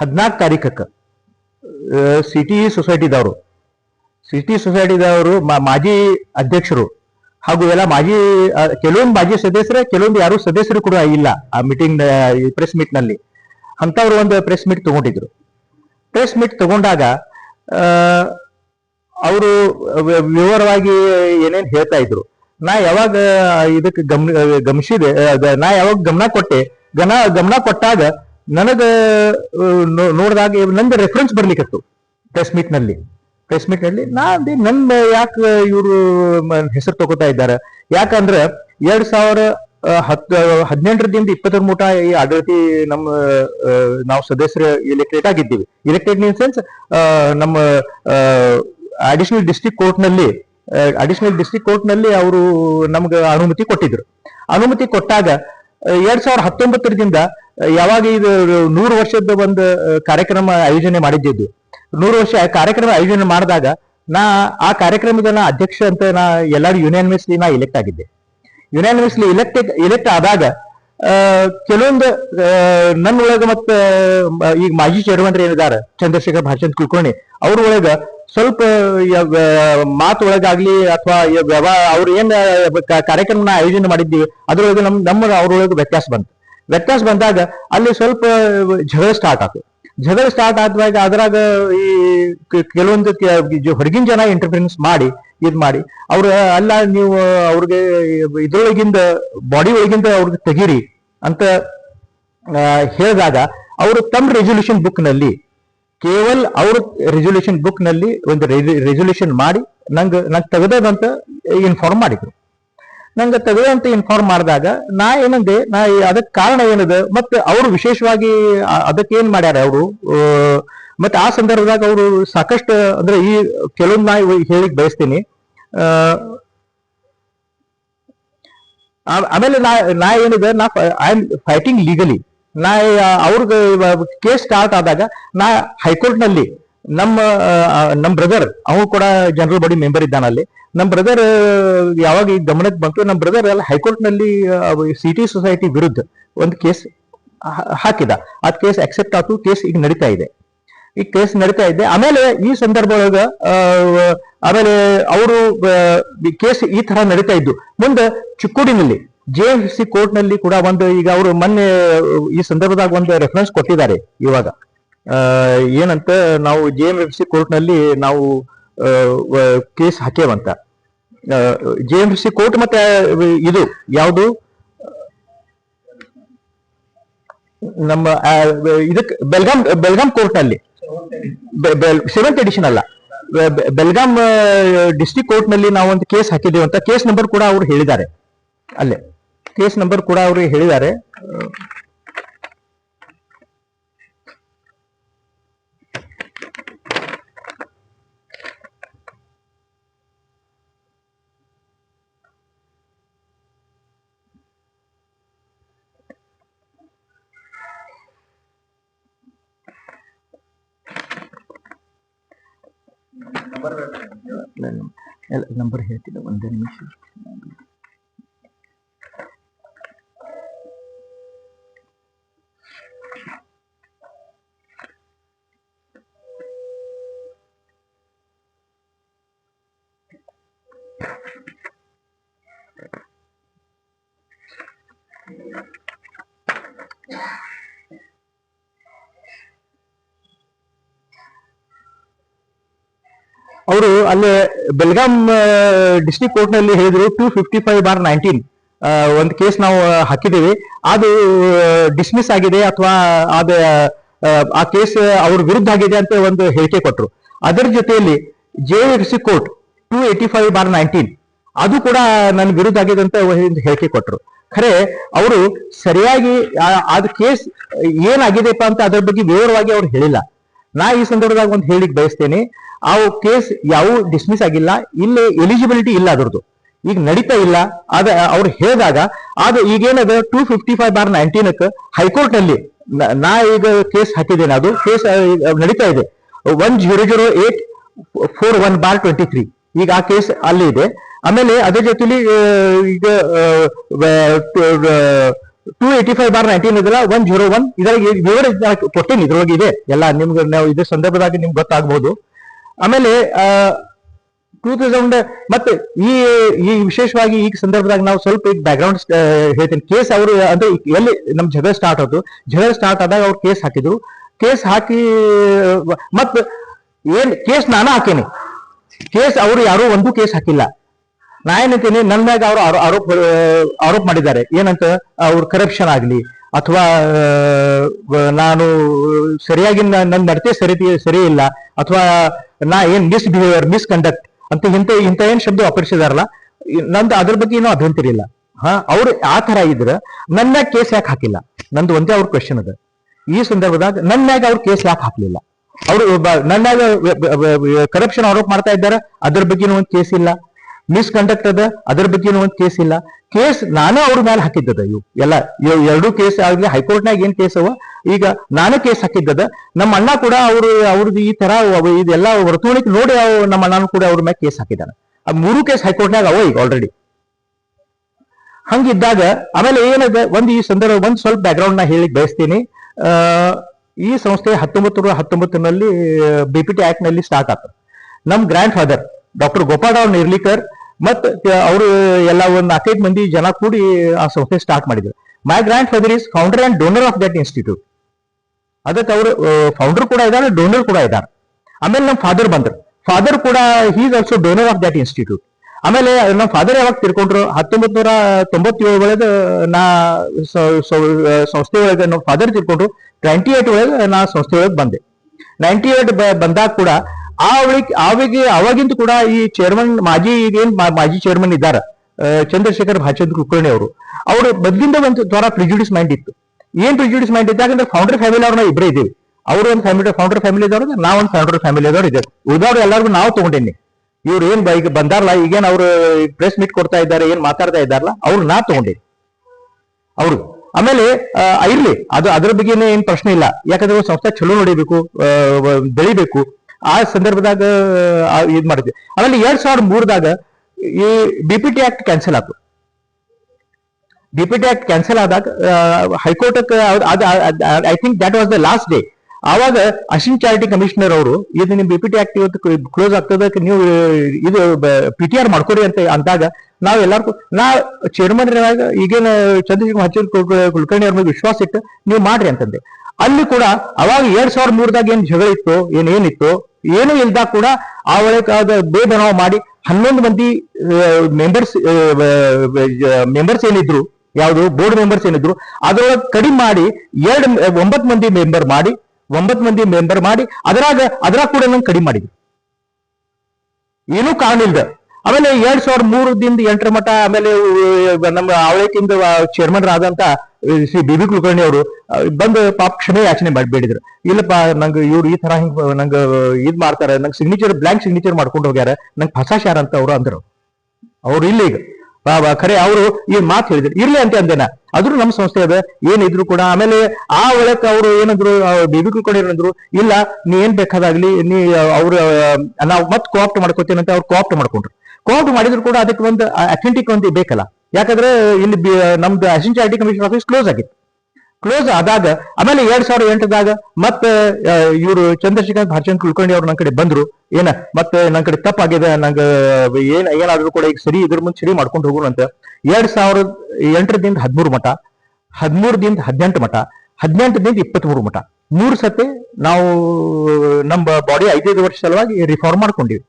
ಹದಿನಾಲ್ಕು ತಾರೀಕಕ್ಕೆ city ಸೊಸೈಟಿದವರು city ಸೊಸೈಟಿದವರು ಮಾಜಿ ಅಧ್ಯಕ್ಷರು. ಹಾಗೂ ಎಲ್ಲ ಮಾಜಿ ಕೆಲವೊಂದು ಮಾಜಿ ಸದಸ್ಯರೇ, ಕೆಲವೊಂದು ಯಾರು ಸದಸ್ಯರು ಕೂಡ ಇಲ್ಲ ಆ ಮೀಟಿಂಗ್ ಪ್ರೆಸ್ ಮೀಟ್ನಲ್ಲಿ. ಅಂತವ್ರು ಒಂದು ಪ್ರೆಸ್ ಮೀಟ್ ತಗೊಂಡಿದ್ರು. ಪ್ರೆಸ್ ಮೀಟ್ ತಗೊಂಡಾಗ ಅವರು ವಿವರವಾಗಿ ಏನೇನು ಹೇಳ್ತಾ ಇದ್ರು. ನಾ ಯಾವಾಗ ಇದಕ್ಕೆ ಗಮನ, ಗಮನಿಸಿದೆ ನಾ ಯಾವಾಗ ಗಮನ ಕೊಟ್ಟೆ ಗಮನ ಗಮನ ಕೊಟ್ಟಾಗ ನನಗ ನೋಡಿದಾಗ ನಂದು ರೆಫರೆನ್ಸ್ ಬರ್ಲಿಕ್ಕಿತ್ತು. ಪ್ರೆಸ್ ಮೀಟ್ನಲ್ಲಿ. ಪ್ರೆಸ್ ಮೀಟ್ನಲ್ಲಿ ನಾ ಅಂದೆ ನನ್ನ ಯಾಕೆ ಇವರು ಹೆಸರು ತಗೋತಾ ಇದ್ದಾರೆ? ಯಾಕಂದ್ರೆ ಎರಡ್ ಸಾವಿರ ಹತ್ತು ಹದಿನೆಂಟರದಿಂದ ಇಪ್ಪತ್ತರ ಮೂಟ ಈ ಆಡಳಿತಿ ನಮ್ಮ ನಾವು ಸದಸ್ಯರು ಎಲೆಕ್ಟ್ರೇಟ್ ಆಗಿದ್ದೀವಿ. ಎಲೆಕ್ಟ್ರೇಟ್ ಇನ್ ಸೆನ್ಸ್ ನಮ್ಮ ಅಡಿಷನಲ್ ಡಿಸ್ಟ್ರಿಕ್ಟ್ ಕೋರ್ಟ್ನಲ್ಲಿ ಅಡಿಷನಲ್ ಡಿಸ್ಟ್ರಿಕ್ಟ್ ಕೋರ್ಟ್ನಲ್ಲಿ ಅವರು ನಮ್ಗೆ ಅನುಮತಿ ಕೊಟ್ಟಿದ್ರು. ಅನುಮತಿ ಕೊಟ್ಟಾಗ ಎರಡ್ ಸಾವಿರದ ಹತ್ತೊಂಬತ್ತರಿಂದ ಯಾವಾಗ ಇದು ನೂರು ವರ್ಷದ ಒಂದು ಕಾರ್ಯಕ್ರಮ ಆಯೋಜನೆ ಮಾಡಿದ್ದು ನೂರು ವರ್ಷ ಕಾರ್ಯಕ್ರಮ ಆಯೋಜನೆ ಮಾಡಿದಾಗ ನಾ ಆ ಕಾರ್ಯಕ್ರಮದ ನಾ ಅಧ್ಯಕ್ಷ ಅಂತ ನಾ ಎಲ್ಲರೂ ಯುನಾನಿಮಸ್ಲಿ ನಾ ಎಲೆಕ್ಟ್ ಆಗಿದ್ದೆ. ಯುನಾನಿಮಸ್ಲಿ ಎಲೆಕ್ಟ್ ಎಲೆಕ್ಟ್ ಆದಾಗ ಕೆಲವೊಂದು ನನ್ನ ನನ್ನೊಳಗ ಮತ್ತ ಈಗ ಮಾಜಿ ಚೇರ್ಮನ್ ಏನಿದ್ದಾರೆ ಚಂದ್ರಶೇಖರ್ ಭಾಷನ್ ಕುಲಕರ್ಣಿ ಅವ್ರ ಒಳಗ ಸ್ವಲ್ಪ ಮಾತು ಒಳಗಾಗ್ಲಿ ಅಥವಾ ವ್ಯವಹಾರ, ಅವ್ರು ಏನ್ ಕಾರ್ಯಕ್ರಮನ ಆಯೋಜನೆ ಮಾಡಿದ್ದೀವಿ ಅದ್ರೊಳಗೆ ನಮ್ ನಮ್ಮ ಅವ್ರೊಳಗೆ ವ್ಯತ್ಯಾಸ ಬಂತು. ವ್ಯತ್ಯಾಸ ಬಂದಾಗ ಅಲ್ಲಿ ಸ್ವಲ್ಪ ಜಗಳ ಸ್ಟಾರ್ಟ್ ಆಯ್ತು ಜಗಳ ಸ್ಟಾರ್ಟ್ ಆದ್ವಾಗ ಅದ್ರಾಗ ಈ ಕೆಲವೊಂದು ಹೊರಗಿನ ಜನ ಇಂಟರ್ಫಿರೆನ್ಸ್ ಮಾಡಿ, ಇದ್ ಮಾಡಿ. ಅವ್ರ, ಅಲ್ಲ ನೀವು ಅವ್ರಿಗೆ ಇದ್ರೊಳಗಿಂದ ಬಾಡಿ ಒಳಗಿಂದ ಅವ್ರಿಗೆ ತೆಗೀರಿ ಅಂತ ಹೇಳಿದಾಗ ಅವರು ತಮ್ಮ ರೆಸೊಲ್ಯೂಷನ್ ಬುಕ್ನಲ್ಲಿ, ಕೇವಲ ಅವ್ರ ರೆಸೊಲ್ಯೂಷನ್ ಬುಕ್ನಲ್ಲಿ ಒಂದು ರೆಸೊಲ್ಯೂಷನ್ ಮಾಡಿ, ನಂಗೆ ನಂಗೆ ತೆಗೆದಂತ ಇನ್ಫಾರ್ಮ್ ಮಾಡಿದ್ರು. ನಂಗೆ ಅಂತ ಇನ್ಫಾರ್ಮ್ ಮಾಡಿದಾಗ, ನಾ ಏನಂದೆ, ನಾ ಅದಕ್ಕೆ ಕಾರಣ ಏನಿದೆ, ಮತ್ತೆ ಅವರು ವಿಶೇಷವಾಗಿ ಅದಕ್ಕೆ ಏನ್ ಮಾಡ್ಯಾರ ಅವರು? ಮತ್ತೆ ಆ ಸಂದರ್ಭದಾಗ ಅವರು ಸಾಕಷ್ಟು, ಅಂದ್ರೆ ಈ ಕೆಲವೊಂದು ನಾ ಹೇಳಿ ಬಯಸ್ತೀನಿ. ಆಮೇಲೆ ನಾ ನಾ ಏನಿದೆ, ನಾ ಐ ಆಮ್ ಫೈಟಿಂಗ್ ಲೀಗಲಿ ನಾ, ಅವ್ರಿಗೆ ಕೇಸ್ ಸ್ಟಾರ್ಟ್ ಆದಾಗ, ನಾ ಹೈಕೋರ್ಟ್ನಲ್ಲಿ ನಮ್ಮ ನಮ್ ಬ್ರದರ್ ಅವನು ಕೂಡ ಜನರಲ್ ಬಾಡಿ ಮೆಂಬರ್ ಇದ್ದಾನಲ್ಲಿ ನಮ್ಮ ಬ್ರದರ್ ಯಾವಾಗ ಈ ಗಮನಕ್ಕೆ ಬಂತು, ನಮ್ಮ ಬ್ರದರ್ ಎಲ್ಲ ಹೈಕೋರ್ಟ್ನಲ್ಲಿ ಸಿಟಿ ಸೊಸೈಟಿ ವಿರುದ್ಧ ಒಂದು ಕೇಸ್ ಹಾಕಿದ. ಆ ಕೇಸ್ ಅಕ್ಸೆಪ್ಟ್ ಆಯ್ತು ಕೇಸ್ ಈಗ ನಡೀತಾ ಇದೆ. ಈ ಕೇಸ್ ನಡೀತಾ ಇದೆ. ಆಮೇಲೆ ಈ ಸಂದರ್ಭ ಒಳಗ ಆಮೇಲೆ ಅವರು ಕೇಸ್ ಈ ತರ ನಡೀತಾ ಇದ್ದು. ಮುಂದೆ ಚಿಕ್ಕೋಡಿನಲ್ಲಿ ಜೆ ಎಫ್ ಸಿ ಕೋರ್ಟ್ನಲ್ಲಿ ಕೂಡ ಒಂದು ಈಗ ಅವರು ಮೊನ್ನೆ ಈ ಸಂದರ್ಭದಾಗ ಒಂದು ರೆಫರೆನ್ಸ್ ಕೊಟ್ಟಿದ್ದಾರೆ ಇವಾಗ. ಏನಂತ ನಾವು ಜೆ ಎಂ ಎಫ್ ಸಿ ಕೋರ್ಟ್ನಲ್ಲಿ ನಾವು case ಹಾಕೇವಂತ J M F C court ಮತ್ತೆ ಇದು ಯಾವುದು? ನಮ್ಮ ಇದಕ್ ಬೆಲ್ಗಾಂ ಬೆಲ್ಗಾಂ ಕೋರ್ಟ್ನಲ್ಲಿ ಸೆವೆಂತ್ ಎಡಿಷನ್ ಅಲ್ಲ. ಬೆಲ್ಗಾಂ ಡಿಸ್ಟ್ರಿಕ್ಟ್ ಕೋರ್ಟ್ನಲ್ಲಿ ನಾವು ಒಂದು ಕೇಸ್ ಹಾಕಿದ್ದೇವೆ ಅಂತ, ಕೇಸ್ ನಂಬರ್ ಕೂಡ ಅವರು ಹೇಳಿದ್ದಾರೆ. ಅಲ್ಲೇ. ಕೇಸ್ ನಂಬರ್ ಕೂಡ ಅವರು ಹೇಳಿದ್ದಾರೆ. ನಂಬರ್ ಹೇಳ್ತೀನಿ ಒಂದೇ ನಿಮಿಷ ಅವರು ಅಲ್ಲೇ ಬೆಲ್ಗಾಂ ಡಿಸ್ಟ್ರಿಕ್ಟ್ ಕೋರ್ಟ್ನಲ್ಲಿ ಹೇಳಿದ್ರು two fifty five bar nineteen ಒಂದು ಕೇಸ್ ನಾವು ಹಾಕಿದ್ದೀವಿ. ಅದು ಡಿಸ್ಮಿಸ್ ಆಗಿದೆ ಅಥವಾ ಅದ ಆ, ಕೇಸ್ ಅವ್ರ ವಿರುದ್ಧ ಆಗಿದೆ ಅಂತ ಒಂದು ಹೇಳಿಕೆ ಕೊಟ್ಟರು ಅದರ ಜೊತೆಯಲ್ಲಿ J F C court two eighty five bar nineteen ಅದು ಕೂಡ ನನ್ನ ವಿರುದ್ಧ ಆಗಿದೆ ಅಂತ ಹೇಳಿಕೆ ಕೊಟ್ಟರು ಖರೆ ಅವರು ಸರಿಯಾಗಿ ಅದು ಕೇಸ್ ಏನಾಗಿದೆಪ್ಪ ಅಂತ ಅದ್ರ ಬಗ್ಗೆ ವಿವರವಾಗಿ ಅವ್ರು ಹೇಳಿಲ್ಲ. ನಾ ಈ ಸಂದರ್ಭದಾಗ ಒಂದು ಹೇಳಿಕ್ ಬಯಸ್ತೇನೆ ಆ ಕೇಸ್ ಯಾವ ಡಿಸ್ಮಿಸ್ ಆಗಿಲ್ಲ, ಇಲ್ಲಿ ಎಲಿಜಿಬಿಲಿಟಿ ಇಲ್ಲ ಅದರದ್ದು. ಈಗ ನಡೀತಾ ಇಲ್ಲ, ಅದ ಅವ್ರು ಹೇಳಿದಾಗ, ಅದು ಈಗೇನದ ಟೂ ಫಿಫ್ಟಿ ಫೈವ್ ಬಾರ್ ನೈನ್ಟೀನಕ್ಕೆ ಹೈಕೋರ್ಟ್ನಲ್ಲಿ ನಾ ಈಗ ಕೇಸ್ ಹಾಕಿದ್ದೇನೆ, ಅದು ಕೇಸ್ ನಡೀತಾ ಇದೆ. One zero zero eight four one bar twenty three ಈಗ ಆ ಕೇಸ್ ಅಲ್ಲಿ ಇದೆ. ಆಮೇಲೆ ಅದರ ಜೊತೆಲಿ ಈಗ two eighty five bar nineteen ಇದಲ್ಲ ಒನ್ ಜೀರೋ ಒನ್ ಇದ್ರಾಗ ವಿವರ ಕೊಟ್ಟೇನಿ, ಇದ್ರೊಳಗೆ ಇದೆ. ಎಲ್ಲ ನಿಮ್ಗೆ ನಾವು ಇದ್ರ ಸಂದರ್ಭದಾಗ ನಿಮ್ಗೆ ಗೊತ್ತಾಗ್ಬೋದು. ಆಮೇಲೆ ಟೂ ತೌಸಂಡ್ ಮತ್ತೆ ಈ ಈ ವಿಶೇಷವಾಗಿ ಈ ಸಂದರ್ಭದಾಗ ನಾವು ಸ್ವಲ್ಪ ಈಗ ಬ್ಯಾಕ್ಗ್ರೌಂಡ್ ಹೇಳ್ತೀನಿ. ಕೇಸ್ ಅವರು, ಅಂದ್ರೆ ಎಲ್ಲಿ ನಮ್ ಜಗಳ ಸ್ಟಾರ್ಟ್ ಆಯ್ತು. ಜಗಳ ಸ್ಟಾರ್ಟ್ ಆದಾಗ ಅವ್ರು ಕೇಸ್ ಹಾಕಿದ್ರು. ಕೇಸ್ ಹಾಕಿ ಮತ್ತೆ ಏನ್, ಕೇಸ್ ನಾನು ಹಾಕೇನಿ. ಕೇಸ್ ಅವರು ಯಾರು ಒಂದು ಕೇಸ್ ಹಾಕಿಲ್ಲ. ನಾ ನನ್ನ ಮ್ಯಾಗ ಅವರು ಆರೋಪ ಆರೋಪ ಮಾಡಿದ್ದಾರೆ. ಏನಂತ, ಅವ್ರ ಕರಪ್ಷನ್ ಆಗ್ಲಿ, ಅಥವಾ ನಾನು ಸರಿಯಾಗಿ ನನ್ನ ನಡತೆ ಸರಿ ಸರಿ ಇಲ್ಲ, ಅಥವಾ ನಾ ಏನ್ ಮಿಸ್ ಬಿಹೇವಿಯರ್ ಮಿಸ್ ಕಂಡಕ್ಟ್ ಅಂತ ಇಂಥ ಇಂಥ ಏನ್ ಶಬ್ದ ವಾಪರಿಸಿದಾರಲ್ಲ ಇ- ನಂದು ಅದ್ರ ಬಗ್ಗೆ ಏನೋ ಅಭ್ಯಂತರ ಇಲ್ಲ. ಹಾ, ಅವ್ರು ಆ ತರ ಇದ್ರ ನನ್ನ ಕೇಸ್ ಯಾಕೆ ಹಾಕಿಲ್ಲ? ನಂದು ಒಂದೇ ಅವ್ರ ಕ್ವಶನ್ ಅದ. ಈ ಸಂದರ್ಭದಾಗ ನನ್ನ ಮ್ಯಾಗ ಅವ್ರ ಕೇಸ್ ಯಾಕೆ ಹಾಕ್ಲಿಲ್ಲ? ಅವರು ನನ್ನ ಕರಪ್ಷನ್ ಆರೋಪ ಮಾಡ್ತಾ ಇದ್ದಾರೆ, ಅದ್ರ ಬಗ್ಗೆನೂ ಒಂದು ಕೇಸ್ ಇಲ್ಲ. ಮಿಸ್ ಕಂಡಕ್ಟ್ ಅದ, ಅದ್ರ ಬಗ್ಗೆನೂ ಒಂದು ಕೇಸ್ ಇಲ್ಲ. ಕೇಸ್ ನಾನೇ ಅವ್ರ ಮೇಲೆ ಹಾಕಿದ್ದದ ಇವು. ಎಲ್ಲ ಎರಡೂ ಕೇಸ್ ಆಗಲಿ ಹೈಕೋರ್ಟ್ನಾಗ ಏನ್ ಕೇಸ್ ಅವ? ಈಗ ನಾನೇ ಕೇಸ್ ಹಾಕಿದ್ದದ. ನಮ್ಮ ಅಣ್ಣ ಕೂಡ ಅವರು, ಅವ್ರದ್ದು ಈ ತರ ಇದೆಲ್ಲ ವರ್ತುವಣಿಕೆ ನೋಡಿ ನಮ್ಮ ಅಣ್ಣನೂ ಕೂಡ ಅವ್ರ ಮೇಲೆ ಕೇಸ್ ಹಾಕಿದ್ದಾನೆ. ಆ ಮೂರು ಕೇಸ್ ಹೈಕೋರ್ಟ್ನಾಗ ಅವ ಈಗ ಆಲ್ರೆಡಿ ಹಂಗಿದ್ದಾಗ, ಆಮೇಲೆ ಏನದ? ಒಂದು ಈ ಸಂದರ್ಭ, ಒಂದ್ ಸ್ವಲ್ಪ ಬ್ಯಾಕ್ಗ್ರೌಂಡ್ ನಾ ಹೇಳಿ ಬಯಸ್ತೀನಿ. ಈ ಸಂಸ್ಥೆ ಹತ್ತೊಂಬತ್ತು ನೂರ ಹತ್ತೊಂಬತ್ತರಲ್ಲಿ ಬಿ ಪಿ ಟಿ ಆಕ್ಟ್ನಲ್ಲಿ ಸ್ಟಾರ್ಟ್ ಆಗ್ತದೆ ನಮ್ಮ grandfather doctor Gopalrao Nirlikar ಮತ್ ಅವರು ಎಲ್ಲ ಒಂದು ನಾಲ್ಕೈದು ಮಂದಿ ಜನ ಕೂಡಿ ಆ ಸಂಸ್ಥೆ ಸ್ಟಾರ್ಟ್ ಮಾಡಿದ್ರು. My grandfather is founder and donor of that institute ಅದಕ್ಕೆ ಅವರು ಫೌಂಡರ್ ಕೂಡ ಇದ್ದಾರೆ ಡೋನರ್ ಕೂಡ ಇದ್ದಾರೆ ಆಮೇಲೆ ನಮ್ಮ ಫಾದರ್ ಬಂದ್ರು. ಫಾದರ್ ಕೂಡ he's also donor of that institute ಆಮೇಲೆ ನಮ್ಮ ಫಾದರ್ ಯಾವಾಗ ತಿರ್ಕೊಂಡ್ರು? ಹತ್ತೊಂಬತ್ ನೂರ ತೊಂಬತ್ತೇಳು ಒಳಗೆ ನಾ ಸಂಸ್ಥೆ ಒಳಗೆ ನಮ್ಮ ಫಾದರ್ ತಿರ್ಕೊಂಡ್ರು. ನೈಂಟಿ ಏಟ್ ಒಳಗೆ ನಾ ಸಂಸ್ಥೆ ಒಳಗೆ ಬಂದೆ. ನೈಂಟಿ ಏಟ್ ಬಂದಾಗ ಕೂಡ ಆ ಅವಳಿಗೆ ಆವಾಗ ಅವಾಗಿಂದ ಕೂಡ ಈ ಚೇರ್ಮನ್ ಮಾಜಿ ಈಗೇನ್ ಮಾಜಿ ಚೇರ್ಮನ್ ಇದ್ದಾರ ಚಂದ್ರಶೇಖರ್ ಭಾಚಂದ್ರ ಕುಲಕರ್ಣಿ ಅವರು ಅವರು ಬದ್ಲಿಂದ ಒಂದು ದ್ವಾರ ಪ್ರಿಜುಡಿಸ್ ಮೈಂಡ್ ಇತ್ತು. ಏನ್ ಪ್ರಿಜುಡಿಸ್ ಮೈಂಡ್ ಯಾಕಂದ್ರೆ ಫೌಂಡರ್ ಫ್ಯಾಮಿಲಿ ಅವ್ರನ್ನ ಇಬ್ಬರೇ ಇದ್ದೀವಿ. ಅವರು ಒಂದು ಫ್ಯಾಮಿಲಿ ಫೌಂಡರ್ ಫ್ಯಾಮಿಲಿ ಇದ್ದವ್ರು ನಾವ್ ಒಂದು ಫೌಂಡರ್ ಫ್ಯಾಮಿಲಿ ಇದ್ದವ್ರು ಇದ್ದೇವೆ. ಉಳಿದವ್ರು ಎಲ್ಲರಿಗೂ ನಾವು ತಗೊಂಡೇನಿ. ಇವ್ರು ಏನ್ ಈಗ ಬಂದಾರಲ್ಲ ಈಗೇನ್ ಅವ್ರು ಪ್ರೆಸ್ ಮೀಟ್ ಕೊಡ್ತಾ ಇದ್ದಾರೆ, ಏನ್ ಮಾತಾಡ್ತಾ ಇದ್ದಾರಲ್ಲ ಅವ್ರು ನಾ ತಗೊಂಡೇನಿ. ಅವ್ರು. ಆಮೇಲೆ ಇರ್ಲಿ. ಅದು ಅದ್ರ ಬಗ್ಗೆನೇ ಏನ್ ಪ್ರಶ್ನೆ ಇಲ್ಲ. ಯಾಕಂದ್ರೆ ಸಂಸ್ಥೆ ಚಲೋ ನೋಡಿಬೇಕು ಬೆಳಿಬೇಕು. ಆ ಸಂದರ್ಭದಾಗ ಇದು ಮಾಡಿದ್ವಿ. ಆಮೇಲೆ ಎರಡ್ ಸಾವಿರದ ಮೂರದಾಗ ಈ B P T act cancel ಆಯ್ತು B P T act cancel ಆದಾಗ high court I think that was the last day ಆವಾಗ ಅಶ್ವಿನ್ ಚಾರಿಟಿ ಕಮಿಷನರ್ ಅವರು, ಇದು ನಿಮ್ ಬಿ ಪಿ ಟಿ ಆಕ್ಟ್ ಇವತ್ತು ಕ್ಲೋಸ್ ಆಗ್ತದಕ್ಕೆ ನೀವು, ಇದು ಪಿ ಟಿ ಆರ್ ಮಾಡ್ಕೊಡಿ ಅಂತ ಅಂದಾಗ, ನಾವು ಎಲ್ಲಾರ್ಗೂ, ನಾ ಚೇರ್ಮನ್ ಈಗೇನು ಚಂದ್ರಶೇಖರ್ ಹಚ್ಚೂರ್ ಕುಲಕರ್ಣಿ ಅವ್ರ ಮೇಲೆ ವಿಶ್ವಾಸ ಇಟ್ಟು, ನೀವು ಮಾಡ್ರಿ ಅಂತಂದೆ. ಅಲ್ಲಿ ಕೂಡ ಅವಾಗ ಎರಡ್ ಸಾವಿರದ ಮೂರದಾಗ ಏನ್ ಜಗಳ ಇತ್ತು ಏನೇನಿತ್ತು ಏನು ಇಲ್ದ ಕೂಡ ಆ ಒಳಗೆ ಅದ ಬೇಬನಾವ್ ಮಾಡಿ ಹನ್ನೊಂದು ಮಂದಿ ಮೆಂಬರ್ಸ್ ಮೆಂಬರ್ಸ್ ಏನಿದ್ರು, ಯಾವುದು ಬೋರ್ಡ್ ಮೆಂಬರ್ಸ್ ಏನಿದ್ರು, ಅದರೊಳಗೆ ಕಡಿಮೆ ಮಾಡಿ ಎರಡು, ಒಂಬತ್ತು ಮಂದಿ ಮೆಂಬರ್ ಮಾಡಿ, ಒಂಬತ್ತು ಮಂದಿ ಮೆಂಬರ್ ಮಾಡಿ, ಅದರಾಗ, ಅದ್ರಾಗ ಕೂಡ ನಂಗೆ ಕಡಿಮೆ ಮಾಡಿದ್ರು. ಏನೂ ಕಾರಣ ಇಲ್ದ. ಆಮೇಲೆ ಎರಡ್ ಸಾವಿರದ ಮೂರದಿಂದ ಎಂಟರ ಮಠ, ಆಮೇಲೆ ನಮ್ಮ ಆವಳಕಿಂದ ಚೇರ್ಮನ್ ಆದಂತ ಶ್ರೀ ಬಿ ಬಿ ಕುಲಕರ್ಣಿ ಅವರು ಬಂದು ಪಾಪ ಕ್ಷಮೆ ಯಾಚನೆ ಮಾಡಿ ಬೇಡಿದ್ರು. ಇಲ್ಲಪ್ಪ, ನಂಗೆ ಇವ್ರು ಈ ತರ ಹಿಂಗ್, ನಂಗೆ ಇದ್ ಮಾಡ್ತಾರೆ, ನಂಗೆ ಸಿಗ್ನೇಚರ್ ಬ್ಲಾಂಕ್ ಸಿಗ್ನೇಚರ್ ಮಾಡ್ಕೊಂಡು ಹೋಗ್ಯಾರ, ನಂಗೆ ಫಸಾಶ್ಯಾರ ಅಂತ ಅವ್ರು ಅಂದ್ರು. ಅವ್ರು ಇಲ್ಲ ಈಗ. ಖರೆ ಅವರು ಈ ಮಾತು ಹೇಳಿದ್ರು? ಇರ್ಲಿ ಅಂತ ಅಂದೇನ. ಆದ್ರೂ ನಮ್ಮ ಸಂಸ್ಥೆ ಅದ, ಏನಿದ್ರು ಕೂಡ, ಆಮೇಲೆ ಆ ಒಳಕ್ ಅವರು ಏನಂದ್ರು ಬಿಬಿ ಕುಲಕರ್ಣಿ ಅಂದ್ರು, ಇಲ್ಲ, ನೀ ಏನ್ ಬೇಕಾದಾಗ್ಲಿ, ನೀ, ಅವ್ರ ನಾವು ಮತ್ ಕೋಆಪ್ಟ್ ಮಾಡ್ಕೋತೀನಿ ಅಂತ ಅವ್ರು ಕೋಆಪ್ಟ್ ಮಾಡ್ಕೊಂಡ್ರು. ಕೋಆಪ್ಟ್ ಮಾಡಿದ್ರು ಕೂಡ ಅದಕ್ಕೆ ಒಂದು ಅಥೆಂಟಿಕ್ ಒಂದು ಬೇಕಲ್ಲ. ಯಾಕಂದ್ರೆ ಇಲ್ಲಿ ನಮ್ದು assistant charity commission office close ಆಗಿತ್ತು ಕ್ಲೋಸ್ ಆದಾಗ, ಆಮೇಲೆ ಎರಡ್ ಸಾವಿರದ ಎಂಟದಾಗ ಮತ್ತೆ ಇವರು ಚಂದ್ರಶೇಖರ್ ಭಾರಚಂದ್ರ ಕುಲಕರ್ಣಿ ಅವ್ರು ನನ್ನ ಕಡೆ ಬಂದ್ರು. ಏನ, ಮತ್ತೆ ನನ್ನ ಕಡೆ ತಪ್ಪಾಗಿದೆ ನಂಗೆ ಏನ್, ಏನಾದ್ರೂ ಕೂಡ ಈಗ ಸರಿ ಇದ್ರ ಮುಂದೆ ಸರಿ ಮಾಡ್ಕೊಂಡು ಹೋಗೋಣ ಅಂತ. ಎರಡ್ ಸಾವಿರದ ಎಂಟರದಿಂದ ಹದಿಮೂರು ಮಠ, ಹದಿಮೂರದಿಂದ ಹದಿನೆಂಟು ಮಠ, ಹದಿನೆಂಟರಿಂದ ಇಪ್ಪತ್ಮೂರು ಮಠ. ಮೂರು ಸತಿ ನಾವು, ನಮ್ಮ ಬಾಡಿ ಐದೈದು ವರ್ಷ ಸಲುವಾಗಿ ರಿಫಾರ್ಮ್ ಮಾಡ್ಕೊಂಡಿವಿ.